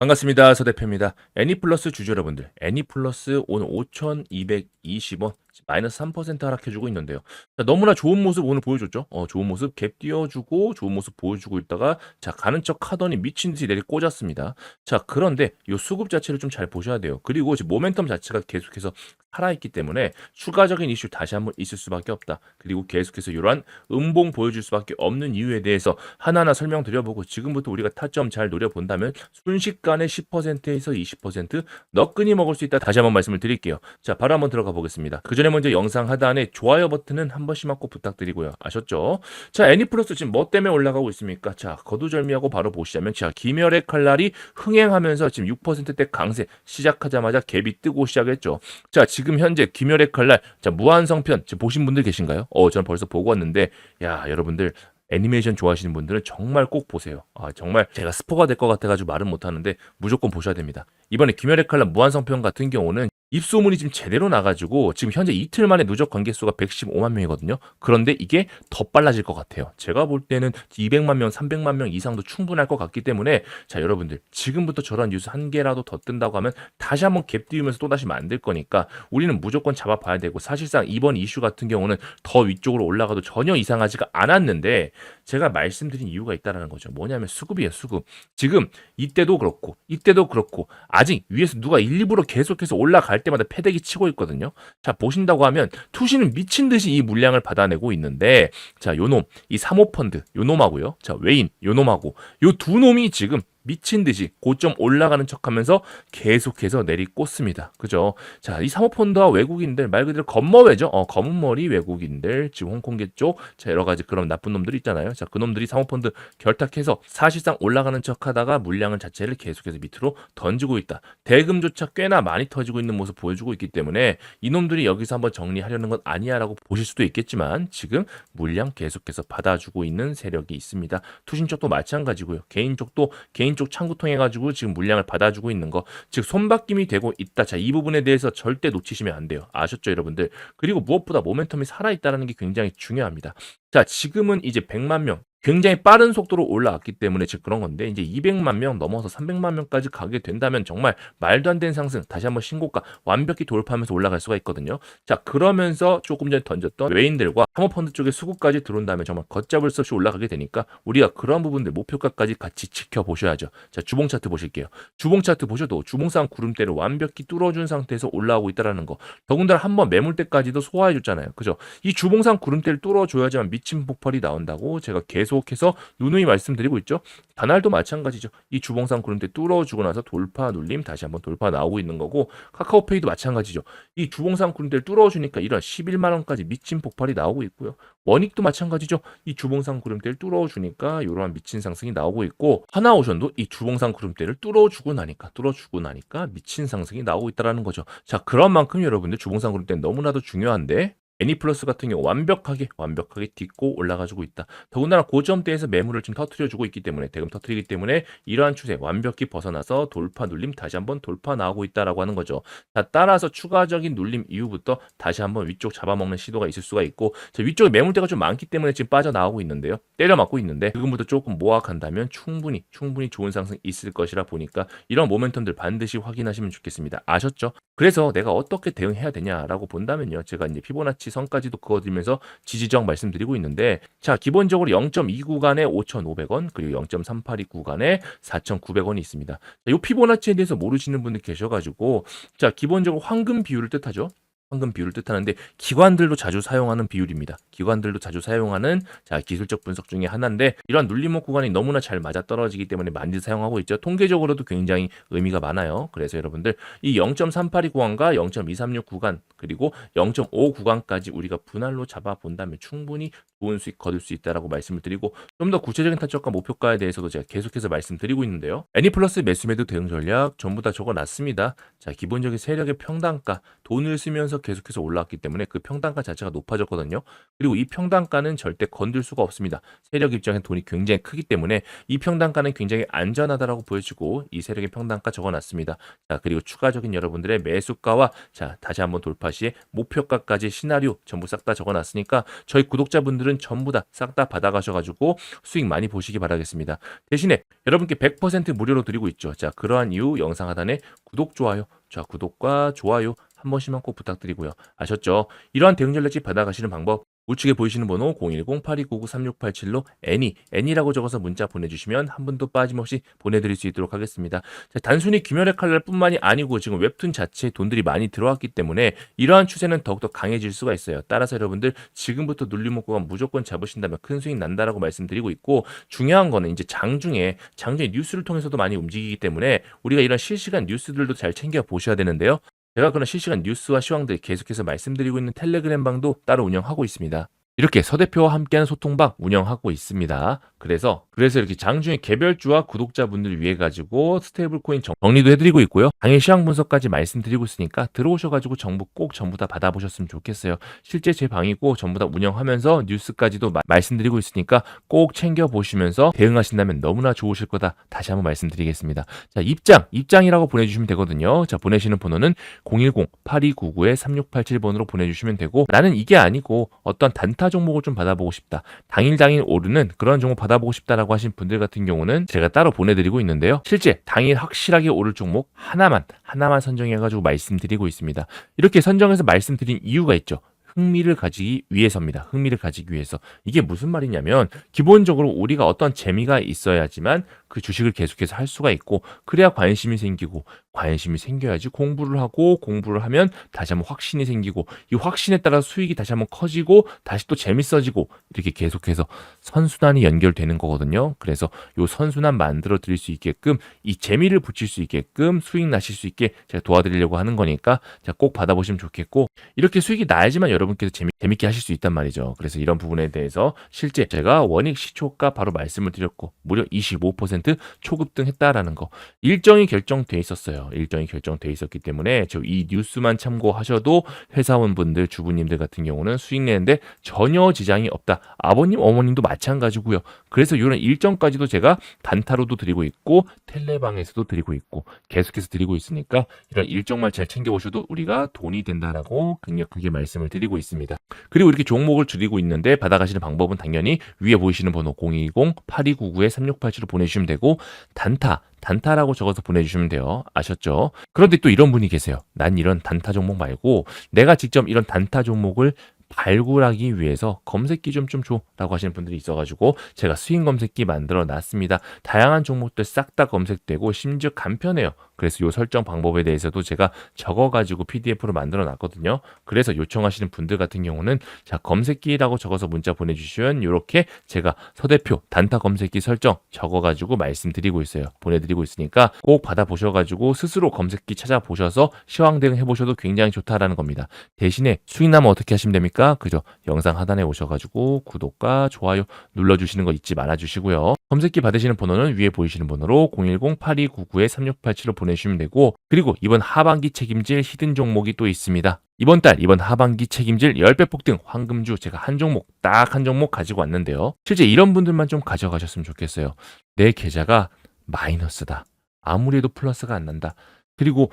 반갑습니다. 서대표입니다. 애니플러스 주주 여러분들, 애니플러스 오늘 5,220원 마이너스 3% 하락해주고 있는데요. 자, 너무나 좋은 모습 오늘 보여줬죠. 어, 좋은 모습 갭 띄워주고 좋은 모습 보여주고 있다가 자 가는 척 하더니 미친 듯이 내리 꽂았습니다. 자 그런데 이 수급 자체를 좀 잘 보셔야 돼요. 그리고 지금 모멘텀 자체가 계속해서 살아있기 때문에 추가적인 이슈 다시 한번 있을 수밖에 없다. 그리고 계속해서 이러한 음봉 보여줄 수밖에 없는 이유에 대해서 하나하나 설명드려보고 지금부터 우리가 타점 잘 노려본다면 순식간에 10%에서 20% 너끈히 먹을 수 있다. 다시 한번 말씀을 드릴게요. 자, 바로 한번 들어가 보겠습니다. 그 전에 먼저 영상 하단에 좋아요 버튼은 한 번씩만 꼭 부탁드리고요. 아셨죠? 자, 애니플러스 지금 뭐 때문에 올라가고 있습니까? 자, 거두절미하고 바로 보시자면 자, 김열의 칼날이 흥행하면서 지금 6%대 강세 시작하자마자 갭이 뜨고 시작했죠. 자, 지금 현재 김열의 칼날 자, 무한성편 지금 보신 분들 계신가요? 어, 저는 벌써 보고 왔는데 야, 여러분들 애니메이션 좋아하시는 분들은 정말 꼭 보세요. 아, 정말 제가 스포가 될 것 같아가지고 말은 못하는데 무조건 보셔야 됩니다. 이번에 김열의 칼날 무한성편 같은 경우는 입소문이 지금 제대로 나가지고 지금 현재 이틀 만에 누적 관계수가 115만 명이거든요. 그런데 이게 더 빨라질 것 같아요. 제가 볼 때는 200만 명, 300만 명 이상도 충분할 것 같기 때문에 자 여러분들 지금부터 저런 뉴스 한 개라도 더 뜬다고 하면 다시 한번 갭 띄우면서 또 다시 만들 거니까 우리는 무조건 잡아봐야 되고 사실상 이번 이슈 같은 경우는 더 위쪽으로 올라가도 전혀 이상하지가 않았는데 제가 말씀드린 이유가 있다라는 거죠. 뭐냐면 수급이에요, 수급. 지금 이때도 그렇고 이때도 그렇고 아직 위에서 누가 일부러 계속해서 올라갈 때마다 패대기 치고 있거든요. 자, 보신다고 하면 투시는 미친 듯이 이 물량을 받아내고 있는데 자, 요 놈, 이 사모펀드, 요 놈하고요. 자, 웨인, 요 놈하고 요 두 놈이 지금 미친 듯이 고점 올라가는 척 하면서 계속해서 내리꽂습니다. 그죠? 자, 이 사모펀드와 외국인들 말 그대로 검머외죠. 어, 검은 머리 외국인들 지금 홍콩계 쪽, 자 여러 가지 그런 나쁜 놈들 있잖아요. 자, 그 놈들이 사모펀드 결탁해서 사실상 올라가는 척 하다가 물량을 자체를 계속해서 밑으로 던지고 있다. 대금조차 꽤나 많이 터지고 있는 모습 보여주고 있기 때문에 이 놈들이 여기서 한번 정리하려는 건 아니야라고 보실 수도 있겠지만 지금 물량 계속해서 받아주고 있는 세력이 있습니다. 투신 쪽도 마찬가지고요. 개인 쪽도 개인 쪽 창구 통해 가지고 지금 물량을 받아주고 있는 거, 즉 손바뀜이 되고 있다. 자, 이 부분에 대해서 절대 놓치시면 안 돼요. 아셨죠, 여러분들? 그리고 무엇보다 모멘텀이 살아 있다는 게 굉장히 중요합니다. 자, 지금은 이제 100만 명 굉장히 빠른 속도로 올라왔기 때문에 즉 그런 건데 이제 200만 명 넘어서 300만 명까지 가게 된다면 정말 말도 안 되는 상승 다시 한번 신고가 완벽히 돌파하면서 올라갈 수가 있거든요. 자 그러면서 조금 전에 던졌던 외인들과 사모펀드 쪽에 수급까지 들어온다면 정말 걷잡을 수 없이 올라가게 되니까 우리가 그런 부분들 목표가까지 같이 지켜보셔야죠. 자 주봉 차트 보실게요. 주봉 차트 보셔도 주봉상 구름대를 완벽히 뚫어준 상태에서 올라오고 있다라는 거. 더군다나 한번 매물대까지도 소화해줬잖아요. 그죠? 이 주봉상 구름대를 뚫어줘야지만 미친 폭발이 나온다고 제가 계속 해서 누누이 말씀드리고 있죠. 다날도 마찬가지죠. 이 주봉상 구름대 뚫어주고 나서 돌파 눌림 다시 한번 돌파 나오고 있는 거고 카카오페이도 마찬가지죠. 이 주봉상 구름대를 뚫어주니까 이런 11만 원까지 미친 폭발이 나오고 있고요. 원익도 마찬가지죠. 이 주봉상 구름대를 뚫어주니까 이러한 미친 상승이 나오고 있고 하나오션도 이 주봉상 구름대를 뚫어주고 나니까 뚫어주고 나니까 미친 상승이 나오고 있다라는 거죠. 자 그런 만큼 여러분들 주봉상 구름대는 너무나도 중요한데 애니플러스 같은 경우 완벽하게 완벽하게 딛고 올라가지고 있다. 더군다나 고점대에서 매물을 좀 터트려주고 있기 때문에 대금 터트리기 때문에 이러한 추세 완벽히 벗어나서 돌파 눌림 다시 한번 돌파 나오고 있다라고 하는 거죠. 자 따라서 추가적인 눌림 이후부터 다시 한번 위쪽 잡아먹는 시도가 있을 수가 있고 자, 위쪽에 매물대가 좀 많기 때문에 지금 빠져 나오고 있는데요. 때려 맞고 있는데 지금부터 조금 모아간다면 충분히 충분히 좋은 상승 있을 것이라 보니까 이런 모멘텀들 반드시 확인하시면 좋겠습니다. 아셨죠? 그래서 내가 어떻게 대응해야 되냐라고 본다면요. 제가 이제 피보나치 선까지도 그어드리면서 지지적 말씀드리고 있는데 자 기본적으로 0.2 구간에 5,500원 그리고 0.382 구간에 4,900원이 있습니다. 자, 이 피보나치에 대해서 모르시는 분들 계셔가지고 자 기본적으로 황금 비율을 뜻하죠. 황금 비율을 뜻하는데 기관들도 자주 사용하는 비율입니다. 기관들도 자주 사용하는 자 기술적 분석 중에 하나인데 이러한 눌림목 구간이 너무나 잘 맞아 떨어지기 때문에 많이 사용하고 있죠. 통계적으로도 굉장히 의미가 많아요. 그래서 여러분들 이 0.382 구간과 0.236 구간 그리고 0.5 구간까지 우리가 분할로 잡아 본다면 충분히 좋은 수익 거둘 수 있다라고 말씀을 드리고 좀 더 구체적인 타점과 목표가에 대해서도 제가 계속해서 말씀드리고 있는데요. 애니플러스 매수매도 대응 전략 전부 다 적어놨습니다. 자 기본적인 세력의 평단가 돈을 쓰면서 계속해서 올라왔기 때문에 그 평단가 자체가 높아졌거든요. 그리고 이 평단가는 절대 건들 수가 없습니다. 세력 입장에서 돈이 굉장히 크기 때문에 이 평단가는 굉장히 안전하다라고 보여지고 이 세력의 평단가 적어놨습니다. 자 그리고 추가적인 여러분들의 매수가와 자 다시 한번 돌파 시에 목표가까지 시나리오 전부 싹 다 적어놨으니까 저희 구독자분들은 분들은 전부 다 싹 다 받아가셔가지고 수익 많이 보시기 바라겠습니다. 대신에 여러분께 100% 무료로 드리고 있죠. 자, 그러한 이유 영상 하단에 구독, 좋아요, 자, 구독과 좋아요 한 번씩만 꼭 부탁드리고요. 아셨죠? 이러한 대응 전략집 받아가시는 방법 우측에 보이시는 번호 010-8299-3687로 애니, 애니라고 적어서 문자 보내주시면 한 분도 빠짐없이 보내드릴 수 있도록 하겠습니다. 자, 단순히 귀멸의 칼날 뿐만이 아니고 지금 웹툰 자체에 돈들이 많이 들어왔기 때문에 이러한 추세는 더욱더 강해질 수가 있어요. 따라서 여러분들 지금부터 눌림목구가 무조건 잡으신다면 큰 수익 난다라고 말씀드리고 있고 중요한 거는 이제 장중에 장중에 뉴스를 통해서도 많이 움직이기 때문에 우리가 이런 실시간 뉴스들도 잘 챙겨 보셔야 되는데요. 제가 그런 실시간 뉴스와 시황들 계속해서 말씀드리고 있는 텔레그램 방도 따로 운영하고 있습니다. 이렇게 서 대표와 함께하는 소통방 운영하고 있습니다. 그래서 그래서 이렇게 장중에 개별주와 구독자분들 위해 가지고 스테이블 코인 정리도 해드리고 있고요. 당일 시황 분석까지 말씀드리고 있으니까 들어오셔가지고 정보 꼭 전부 다 받아보셨으면 좋겠어요. 실제 제 방이고 전부 다 운영하면서 뉴스까지도 마- 말씀드리고 있으니까 꼭 챙겨 보시면서 대응하신다면 너무나 좋으실 거다. 다시 한번 말씀드리겠습니다. 자 입장 입장이라고 보내주시면 되거든요. 자 보내시는 번호는 010-8299-3687번으로 보내주시면 되고 나는 이게 아니고 어떤 단타 종목을 좀 받아보고 싶다. 당일 당일 오르는 그런 종목 받아보고 싶다라고 하신 분들 같은 경우는 제가 따로 보내드리고 있는데요. 실제 당일 확실하게 오를 종목 하나만 하나만 선정해가지고 말씀드리고 있습니다. 이렇게 선정해서 말씀드린 이유가 있죠. 흥미를 가지기 위해서입니다. 흥미를 가지기 위해서. 이게 무슨 말이냐면 기본적으로 우리가 어떤 재미가 있어야지만 그 주식을 계속해서 할 수가 있고 그래야 관심이 생기고 관심이 생겨야지 공부를 하고 공부를 하면 다시 한번 확신이 생기고 이 확신에 따라 수익이 다시 한번 커지고 다시 또 재밌어지고 이렇게 계속해서 선순환이 연결되는 거거든요. 그래서 요 선순환 만들어 드릴 수 있게끔 이 재미를 붙일 수 있게끔 수익 나실 수 있게 제가 도와드리려고 하는 거니까 자, 꼭 받아보시면 좋겠고 이렇게 수익이 나야지만 여러분께서 재미, 재밌게 하실 수 있단 말이죠. 그래서 이런 부분에 대해서 실제 제가 원익 시초가 바로 말씀을 드렸고 무려 25% 초급 등 했다라는 거 일정이 결정돼 있었어요. 일정이 결정돼 있었기 때문에 저 이 뉴스만 참고하셔도 회사원분들 주부님들 같은 경우는 수익 내는데 전혀 지장이 없다. 아버님 어머님도 마찬가지고요. 그래서 이런 일정까지도 제가 단타로도 드리고 있고 텔레방에서도 드리고 있고 계속해서 드리고 있으니까 이런 일정만 잘 챙겨보셔도 우리가 돈이 된다라고 강력하게 말씀을 드리고 있습니다. 그리고 이렇게 종목을 드리고 있는데 받아가시는 방법은 당연히 위에 보이시는 번호 020-8299-3687로 보내주시면 되고 단타 단타라고 적어서 보내주시면 돼요. 아셨죠? 그런데 또 이런 분이 계세요. 난 이런 단타 종목 말고 내가 직접 이런 단타 종목을 발굴하기 위해서 검색기 좀 좀 줘라고 하시는 분들이 있어가지고 제가 수익 검색기 만들어 놨습니다. 다양한 종목들 싹 다 검색되고 심지어 간편해요. 그래서 요 설정 방법에 대해서도 제가 적어가지고 PDF로 만들어 놨거든요. 그래서 요청하시는 분들 같은 경우는 자 검색기라고 적어서 문자 보내주시면 이렇게 제가 서대표 단타 검색기 설정 적어가지고 말씀드리고 있어요. 보내드리고 있으니까 꼭 받아보셔가지고 스스로 검색기 찾아보셔서 시황 대응 해보셔도 굉장히 좋다라는 겁니다. 대신에 수익 나면 어떻게 하시면 됩니까? 그죠? 영상 하단에 오셔가지고 구독과 좋아요 눌러주시는 거 잊지 말아주시고요. 검색기 받으시는 번호는 위에 보이시는 번호로 010-8299-3687로 보내주시면 되고 그리고 이번 하반기 책임질 히든 종목이 또 있습니다. 이번 달 이번 하반기 책임질 10배 폭등 황금주 제가 한 종목 딱 한 종목 가지고 왔는데요. 실제 이런 분들만 좀 가져가셨으면 좋겠어요. 내 계좌가 마이너스다. 아무리 해도 플러스가 안 난다. 그리고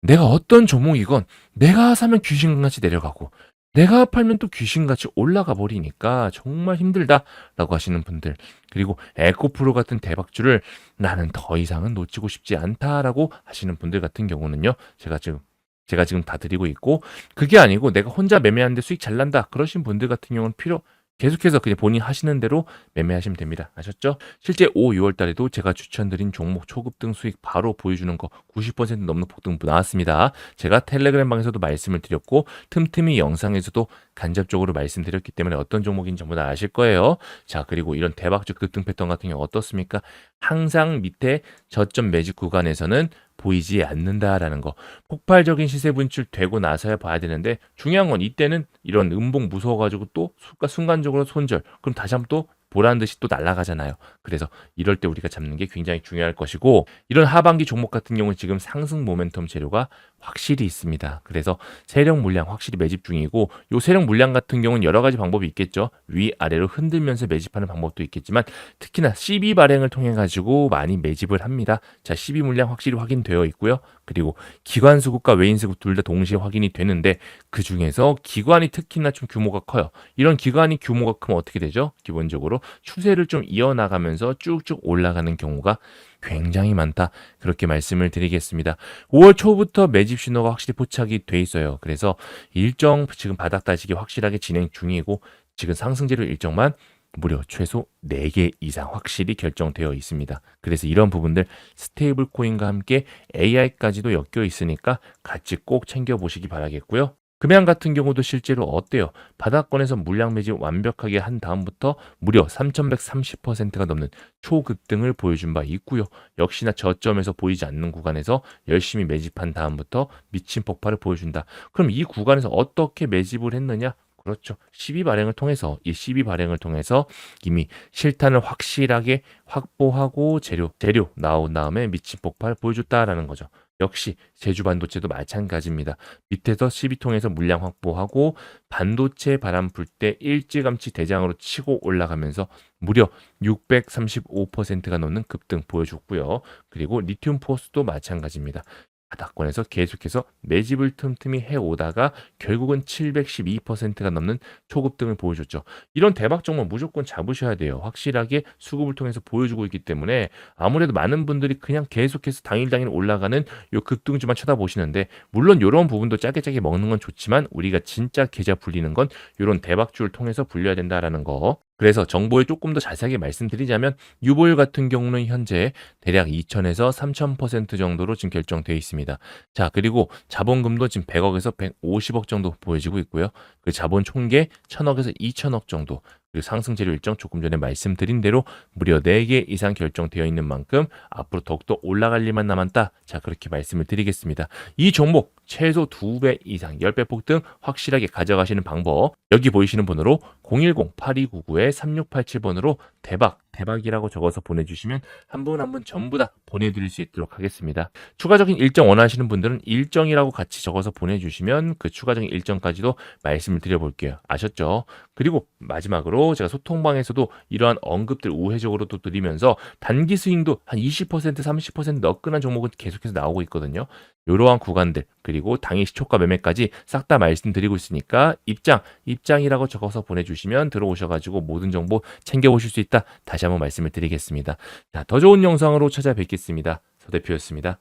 내가 어떤 종목이건 내가 사면 귀신같이 내려가고 내가 팔면 또 귀신같이 올라가 버리니까 정말 힘들다라고 하시는 분들 그리고 에코프로 같은 대박주를 나는 더 이상은 놓치고 싶지 않다라고 하시는 분들 같은 경우는요 제가 지금 제가 지금 다 드리고 있고 그게 아니고 내가 혼자 매매하는데 수익 잘 난다 그러신 분들 같은 경우는 필요 계속해서 그냥 본인 하시는 대로 매매하시면 됩니다. 아셨죠? 실제 5, 6월 달에도 제가 추천드린 종목 초급등 수익 바로 보여주는 거 90% 넘는 폭등 나왔습니다. 제가 텔레그램 방에서도 말씀을 드렸고 틈틈이 영상에서도 간접적으로 말씀드렸기 때문에 어떤 종목인지 전부 다 아실 거예요. 자, 그리고 이런 대박적 급등 패턴 같은 경우 어떻습니까? 항상 밑에 저점 매직 구간에서는 보이지 않는다라는 거. 폭발적인 시세 분출되고 나서야 봐야 되는데 중요한 건 이때는 이런 음봉 무서워가지고 또 순간- 순간적으로 손절. 그럼 다시 한번 또 보란 듯이 또 날아가잖아요. 그래서 이럴 때 우리가 잡는 게 굉장히 중요할 것이고 이런 하반기 종목 같은 경우는 지금 상승 모멘텀 재료가 확실히 있습니다. 그래서 세력 물량 확실히 매집 중이고 요 세력 물량 같은 경우는 여러 가지 방법이 있겠죠. 위 아래로 흔들면서 매집하는 방법도 있겠지만 특히나 12 발행을 통해 가지고 많이 매집을 합니다. 자, 12 물량 확실히 확인되어 있고요. 그리고 기관 수급과 외인 수급 둘 다 동시에 확인이 되는데 그 중에서 기관이 특히나 좀 규모가 커요. 이런 기관이 규모가 크면 어떻게 되죠? 기본적으로 추세를 좀 이어나가면서 쭉쭉 올라가는 경우가 굉장히 많다. 그렇게 말씀을 드리겠습니다. 5월 초부터 매집 신호가 확실히 포착이 돼 있어요. 그래서 일정 지금 바닥 다지기 확실하게 진행 중이고 지금 상승재료 일정만 무려 최소 4개 이상 확실히 결정되어 있습니다. 그래서 이런 부분들 스테이블 코인과 함께 AI까지도 엮여 있으니까 같이 꼭 챙겨 보시기 바라겠고요. 금양 같은 경우도 실제로 어때요? 바닥권에서 물량 매집 완벽하게 한 다음부터 무려 3,130%가 넘는 초급등을 보여준 바 있고요. 역시나 저점에서 보이지 않는 구간에서 열심히 매집한 다음부터 미친 폭발을 보여준다. 그럼 이 구간에서 어떻게 매집을 했느냐? 그렇죠. 12 발행을 통해서 이12 발행을 통해서 이미 실탄을 확실하게 확보하고 재료 재료 나온 다음에 미친 폭발 보여줬다라는 거죠. 역시 제주 반도체도 마찬가지입니다. 밑에서 12통에서 물량 확보하고 반도체 바람 불 때 일찌감치 대장으로 치고 올라가면서 무려 635%가 넘는 급등 보여줬고요. 그리고 리튬 포스도 마찬가지입니다. 바닥권에서 계속해서 매집을 틈틈이 해오다가 결국은 712%가 넘는 초급 등을 보여줬죠. 이런 대박 종목 무조건 잡으셔야 돼요. 확실하게 수급을 통해서 보여주고 있기 때문에 아무래도 많은 분들이 그냥 계속해서 당일 당일 올라가는 요 급등주만 쳐다보시는데 물론 이런 부분도 짜게 짜게 먹는 건 좋지만 우리가 진짜 계좌 불리는 건 이런 대박주를 통해서 불려야 된다라는 거. 그래서 정보에 조금 더 자세하게 말씀드리자면 유보율 같은 경우는 현재 대략 2,000에서 3,000% 정도로 지금 결정되어 있습니다. 자, 그리고 자본금도 지금 100억에서 150억 정도 보여지고 있고요. 그 자본 총계 1,000억에서 2,000억 정도. 상승 재료 일정 조금 전에 말씀드린 대로 무려 4개 이상 결정되어 있는 만큼 앞으로 더욱더 올라갈 일만 남았다. 자, 그렇게 말씀을 드리겠습니다. 이 종목 최소 2배 이상 10배 폭등 확실하게 가져가시는 방법 여기 보이시는 번호로 010-8299-3687번으로 대박 대박이라고 적어서 보내주시면 한분 한분 전부 다 보내드릴 수 있도록 하겠습니다. 추가적인 일정 원하시는 분들은 일정이라고 같이 적어서 보내주시면 그 추가적인 일정까지도 말씀을 드려볼게요. 아셨죠? 그리고 마지막으로 제가 소통방에서도 이러한 언급들 우회적으로 또 드리면서 단기 스윙도 한 20% 30% 너끈한 종목은 계속해서 나오고 있거든요. 이러한 구간들 그리고 당일 시초가 매매까지 싹 다 말씀드리고 있으니까 입장 입장이라고 적어서 보내주시면 들어오셔가지고 모든 정보 챙겨보실 수 있다 다시 한번 말씀을 드리겠습니다. 자, 더 좋은 영상으로 찾아뵙겠습니다. 서 대표였습니다.